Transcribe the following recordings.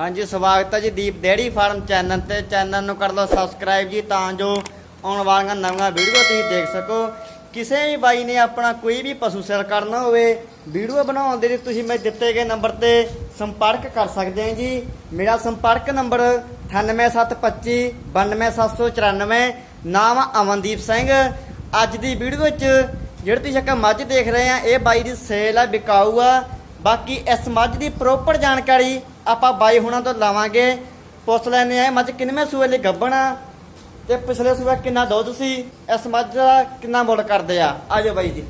ਹਾਂਜੀ, ਸਵਾਗਤ ਹੈ ਜੀ ਦੀਪ ਡੇਅਰੀ ਫਾਰਮ ਚੈਨਲ ਤੇ। ਚੈਨਲ ਨੂੰ ਕਰ ਲਓ ਸਬਸਕ੍ਰਾਈਬ ਜੀ, ਤਾਂ ਜੋ ਆਉਣ ਵਾਲੀਆਂ ਨਵੀਆਂ ਵੀਡੀਓ ਤੁਸੀਂ ਦੇਖ ਸਕੋ। ਕਿਸੇ ਵੀ ਬਾਈ ਨੇ ਆਪਣਾ ਕੋਈ ਵੀ ਪਸ਼ੂ ਸੇਲ ਕਰਨਾ ਹੋਵੇ, ਵੀਡੀਓ ਬਣਾਉਣ ਦੇ ਲਈ ਤੁਸੀਂ ਮੇਰੇ ਦਿੱਤੇ ਗਏ ਨੰਬਰ ਤੇ ਸੰਪਰਕ ਕਰ ਸਕਦੇ ਹੋ ਜੀ। ਮੇਰਾ ਸੰਪਰਕ ਨੰਬਰ 98725 92794 ਨਾਮ ਅਮਨਦੀਪ ਸਿੰਘ। ਅੱਜ ਦੀ ਵੀਡੀਓ ਵਿੱਚ ਜਿਹੜੀ ਤੁਸੀਂ ਇੱਕ ਮੱਝ ਦੇਖ ਰਹੇ ਆ, ਇਹ ਬਾਈ ਦੀ ਸੇਲ ਆ, ਵਿਕਾਊ ਆ। ਬਾਕੀ ਇਸ ਮੱਝ ਦੀ ਪ੍ਰੋਪਰ ਜਾਣਕਾਰੀ ਆਪਾਂ ਬਾਈ ਹੁਣਾਂ ਤੋਂ ਲਾਵਾਂਗੇ। ਪੁੱਛ ਲੈਣੇ ਆ ਮੱਝ ਕਿੰਨਵੇਂ ਸੂਏ ਲਈ ਗੱਭਣਾ ਤੇ ਪਿਛਲੇ ਸੂਏ ਕਿੰਨਾ ਦੁੱਧ ਸੀ? ਇਸ ਮੱਝ ਦਾ ਕਿੰਨਾ ਮੁੱਲ ਕਰਦੇ ਆ? ਆਜੋ ਬਾਈ ਜੀ।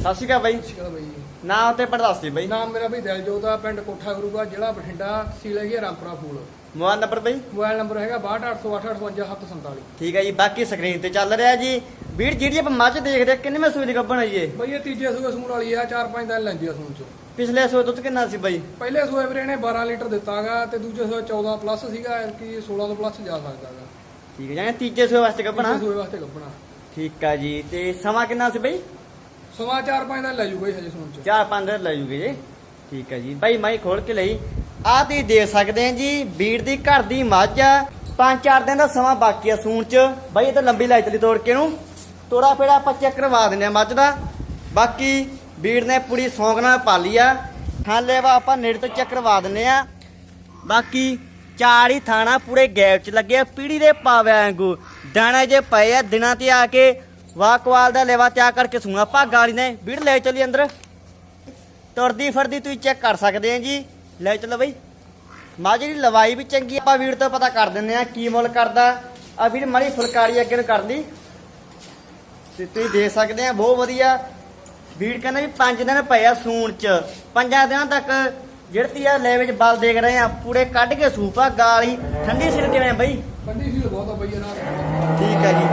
ਸਤਿ ਸ਼੍ਰੀ ਅਕਾਲ ਬਾਈ। ਸ਼ਿਕਾ ਬਈ ਨਾਮ ਤੇ ਪਿੰਡ ਦੱਸ ਦਿਓ ਬਾਈ। ਨਾਮ ਮੇਰਾ ਬਈ ਦਿਲਜੋਤ ਆ ਪਿੰਡ ਕੋਠਾ ਗੁਰੂਗਾ ਜ਼ਿਲ੍ਹਾ ਬਠਿੰਡਾ ਤਹਿਸੀਲ ਹੈਗੀ ਆ ਰਾਮਪੁਰਾ ਫੂਲ। ਮੋਬਾਈਲ ਨੰਬਰ ਬਾਈ? ਮੋਬਾਈਲ ਨੰਬਰ ਹੈਗਾ 6288585747 ਠੀਕ ਹੈ ਜੀ ਬਾਕੀ ਸਕਰੀਨ ਤੇ ਚੱਲ ਰਿਹਾ ਜੀ। ਵੀਰ ਜਿਹੜੀ ਆਪਾਂ ਮੱਝ ਦੇਖਦੇ ਕਿੰਨਵੇਂ ਸੂਏ ਦੀ ਗੱਭਣ ਇਹ? ਬਈ ਇਹ ਤੀਜੇ ਸੂਏ ਸੂਣ ਵਾਲੀ ਆ 4-5 ਦਿਨ ਲੈਂਦੀ ਆ ਸੂਣ ਚ। ਪਿਛਲੇ ਸੂਏ ਦੁੱਧ ਕਿੰਨਾ ਸੀ ਬਾਈ? ਪਹਿਲੇ ਸੂਏ ਵੀਰੇ ਨੇ 12 ਲੀਟਰ ਦਿੱਤਾਗਾ ਤੇ ਦੂਜੇ ਸੂਏ 14 ਪਲੱਸ ਸੀਗਾ ਕਿ 16 ਤੋਂ ਪਲੱਸ ਜਾ ਸਕਦਾਗਾ ਠੀਕ ਹੈ ਜਾਨੇ ਤੀਜੇ ਸੂਏ ਵਾਸਤੇ ਤੀਜੇ ਸੂਏ ਵਾਸਤੇ ਗੱਬਣਾ ਠੀਕ ਆ ਜੀ ਤੇ ਸਮਾਂ ਕਿੰਨਾ ਸੀ ਬਾਈ? ਸਵਾ 4-5 ਦਿਨ ਲੈ ਜੂ ਬਈ ਹਜੇ ਸੂਣ ਚ। ਚਾਰ ਪੰਜ ਦਿਨ ਲੈ ਜੂਗੇ ਜੀ। ਠੀਕ ਹੈ ਜੀ ਬਾਈ ਮਾਈ ਖੋਲ ਕੇ ਲਈ। ਆਹ ਤੁਸੀਂ ਦੇਖ ਸਕਦੇ ਆ ਜੀ ਬੀੜ ਦੀ ਘਰ ਦੀ ਮੱਝ ਆ। ਪੰਜ ਚਾਰ ਦਿਨ ਦਾ ਸਮਾਂ ਬਾਕੀ ਆ ਸੂਣ ਚ। ਬਾਈ ਇਹ ਤਾਂ ਲੰਬੀ ਲਾਈ ਚਲੀ ਤੋੜ ਕੇ ਨੂੰ ਤੋੜਾ ਫੇੜਾ ਆਪਾਂ ਚੈੱਕ ਕਰਵਾ ਦਿੰਦੇ ਆ ਮੱਝ ਦਾ। ਬਾਕੀ ਬੀੜ ਨੇ ਪੂਰੀ ਸੌਂਕ ਨਾਲ ਪਾਲੀ ਆ। ਥਾਲੇ ਵਾ ਆਪਾਂ ਨੇੜੇ ਤੋਂ ਚੈੱਕ ਕਰਵਾ ਦਿੰਦੇ ਆ। ਬਾਕੀ ਚਾਰ ਹੀ ਥਾਣਾ ਪੂਰੇ ਗੈਪ ਚ ਲੱਗੇ ਆ, ਪੀੜੀ ਦੇ ਪਾਵਿਆਂ ਵਾਂਗੂ। ਦਾਣਾ ਜੇ ਪਏ ਆ ਦਿਨਾਂ ਤੇ ਆ ਕੇ ਵਾਕਵਾਲ ਦਾ ਲੈਵਾ ਤਿਆ ਕਰਕੇ ਸੂਣਾ। ਭਾਗਾ ਵਾਲੀ ਨੇ ਵੀੜ ਲੈ ਚਲੀ ਅੰਦਰ। ਤੁਰਦੀ ਫਿਰਦੀ ਤੁਸੀਂ ਚੈੱਕ ਕਰ ਸਕਦੇ ਆ ਜੀ। ਲੈ ਚਲੋ ਬਈ। ਮਾਂ ਜਿਹੜੀ ਲਵਾਈ ਵੀ ਚੰਗੀ ਆਪਾਂ ਵੀੜ ਤੋਂ ਪਤਾ ਕਰ ਦਿੰਦੇ ਆ ਕੀ ਮੁੱਲ ਕਰਦਾ। ਆ ਵੀੜ ਮਾੜੀ ਫੁਲਕਾਰੀ ਅੱਗੇ ਨੂੰ ਕਰਦੀ ਤੇ ਤੁਸੀਂ ਦੇਖ ਸਕਦੇ ਆ ਬਹੁਤ ਵਧੀਆ। ਵੀੜ ਕਹਿੰਦਾ ਵੀ 5 ਦਿਨ ਪਏ ਆ ਸੂਣ ਚ। ਪੰਜਾਂ ਦਿਨਾਂ ਤੱਕ ਜਿਹੜੀ ਆ ਲੈ ਵਿੱਚ ਬਲ ਦੇਖ ਰਹੇ ਆ ਪੂਰੇ ਕੱਢ ਕੇ ਸੂਪਾ ਗਾਲੀ। ਠੰਡੀ ਸਿਰ ਕਿਵੇਂ ਆ ਬਈ? ਬੰਦੀ ਸੀ ਬਹੁਤ ਆ ਬਈ ਇਹਨਾਂ ਠੀਕ ਹੈ ਜੀ।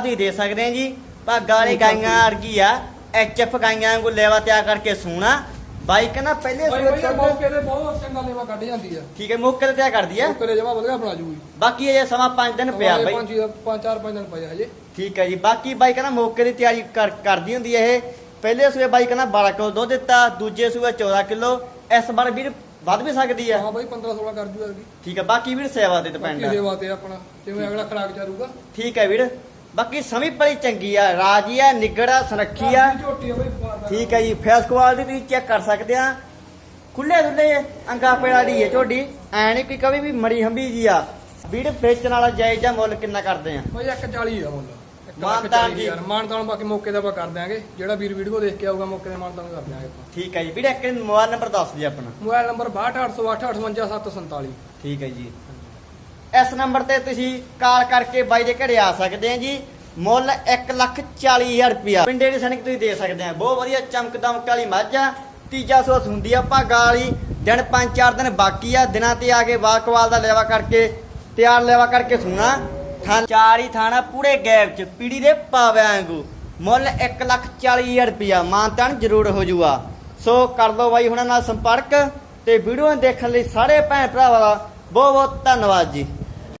ਤੁਸੀਂ ਦੇ ਸਕਦੇ ਆ ਜੀ। ਭਾਗਾ ਵਾਲੀ ਗਾਈਆਂ ਵਰਗੀ ਆ। ਐਚਐਫ ਗਾਈਆਂ ਨੂੰ ਲੈਵਾ ਤਿਆ ਕਰਕੇ ਸੂਣਾ। ਬਾਈ ਕਹਿੰਦਾ ਪਹਿਲੇ ਬਈ ਸੂਏ ਬਈ ਇਹ ਤੋਂ ਮੌਕੇ ਤੇ ਬਹੁਤ ਚੰਗਾ ਲੇਵਾ ਕੱਢ ਜਾਂਦੀ ਆ। ਠੀਕ ਹੈ ਮੌਕੇ ਤੇ ਤਿਆ ਕਰਦੀ ਆ। ਮੌਕੇ ਤੇ ਜਮਾ ਵਧੀਆ ਬਣਾ ਜੂਗੀ। ਬਾਕੀ ਇਹ ਸਮਾਂ 5 ਦਿਨ ਪਿਆ ਬਾਈ। ਪੰਜ ਪੰਜ ਚਾਰ ਪੰਜ ਦਿਨ ਪਏ ਆ ਹਜੇ। ਠੀਕ ਹੈ ਜੀ। ਬਾਕੀ ਬਾਈ ਕਹਿੰਦਾ ਮੌਕੇ ਦੀ ਤਿਆਰੀ ਕਰ- ਕਰਦੀ ਹੁੰਦੀ ਹੈ ਇਹ। ਪਹਿਲੇ ਸੂਏ ਬਾਈ ਕਹਿੰਦਾ 12 ਕਿਲੋ ਦੁੱਧ ਦਿੱਤਾ ਦੂਜੇ ਸੂਏ 14 ਕਿਲੋ। ਇਸ ਵਾਰ ਵੀਰ ਵੱਧ ਵੀ ਸਕਦੀ ਆ ਹਾਂ ਬਈ 15 16 ਕਰ ਜੂ ਅਰਗੀ ਠੀਕ ਹੈ ਬਾਕੀ ਵੀਰ ਸੇਵਾ ਤੇ ਡਿਪੈਂਡ ਬਾਕੀ ਆ ਸੇਵਾ ਤੇ ਆਪਣਾ ਜਿਵੇਂ ਅਗਲਾ ਖਰਾਕ ਚਾਰੂਗਾ। ਠੀਕ ਹੈ ਵੀਰ ਬਾਕੀ ਸਮੀ ਬੜੀ ਚੰਗੀ ਆ ਰਾਜੀ ਆ ਨਿਗੜਾ ਸੁਨੱਖੀ ਆ। ਆ ਠੀਕ ਹੈ ਜੀ ਫੇਸ ਕੁਆਲਿਟੀ ਤੁਸੀਂ ਚੈੱਕ ਕਰ ਸਕਦੇ ਆ। ਖੁੱਲੇ ਦੁੱਲੇ ਅੰਗਾ ਪੇੜਾ ਦੀ ਹੈ ਝੋਡੀ ਐ ਨਹੀਂ ਕਿ ਕਵੀ ਵੀ ਮੜੀ ਹੰਬੀ ਜੀ ਆ। ਵੀਰ ਵੇਚਣ ਵਾਲਾ ਜਾਇਜ਼ ਜਾਂ ਮੁੱਲ ਕਿੰਨਾ ਕਰਦੇ ਆ? ਬਈ 140 ਆ ਮੁੱਲ। ਮਾਨਤਾਨ ਜੀ। ਮਾਨਤਾਨ ਬਾਕੀ ਮੌਕੇ ਦਾ ਆਪਾਂ ਕਰ ਦਿਆਂਗੇ। ਜਿਹੜਾ ਵੀਰ ਵੀਡੀਓ ਦੇਖ ਕੇ ਆਊਗਾ ਮੌਕੇ ਦੇ ਮਾਨਤਾਨ ਕਰ ਦਿਆਂਗੇ ਆਪਾਂ। ਠੀਕ ਹੈ ਜੀ। ਵੀਰ ਇੱਕ ਮੋਬਾਈਲ ਨੰਬਰ ਦੱਸ ਦਿਓ ਆਪਣਾ। ਮੋਬਾਈਲ ਨੰਬਰ 6280858747 ਠੀਕ ਹੈ ਜੀ। ਇਸ ਨੰਬਰ ਤੇ ਤੁਸੀਂ ਕਾਲ ਕਰਕੇ ਬਾਈ ਦੇ ਘਰੇ ਆ ਸਕਦੇ ਆ ਜੀ। ਮੁੱਲ 140000 ਰੁਪਿਆ ਪਿੰਡੇ ਦੀ ਸਨਕ ਤੁਸੀਂ ਦੇ ਸਕਦੇ ਆ। ਬਹੁਤ ਵਧੀਆ ਚਮਕ ਦਮਕ ਵਾਲੀ ਮੱਝ ਆ। ਤੀਜਾ ਸੋਸ ਹੁੰਦੀ ਆ ਭਾਗਾ ਵਾਲੀ ਦਿਨ ਪੰਜ ਚਾਰ ਦਿਨ ਬਾਕੀ ਆ। ਦਿਨਾਂ ਤੇ ਆ ਕੇ ਵਾਕਵਾਲ ਦਾ ਲੈਵਾ ਕਰਕੇ ਤਿਆਰ ਲੈਵਾ ਕਰਕੇ ਸੁਣਾ। ਥਾਂ ਚਾਰ ਹੀ ਥਾਣਾ ਪੂਰੇ ਗੈਪ ਚ, ਪੀੜੀ ਦੇ ਪਾਵਿਆਂ ਵਾਂਗੂ। ਮੁੱਲ 140000 ਰੁਪਿਆ ਮਾਨਤਾਨ ਜ਼ਰੂਰ ਹੋ ਜੂਗਾ ਸੋ ਕਰ ਲਓ ਬਾਈ ਹੁਣਾਂ ਨਾਲ ਸੰਪਰਕ ਤੇ ਵੀਡੀਓ ਦੇਖਣ ਲਈ ਸਾਰੇ ਭੈਣ ਭਰਾਵਾਂ ਦਾ ਬਹੁਤ ਬਹੁਤ ਧੰਨਵਾਦ ਜੀ।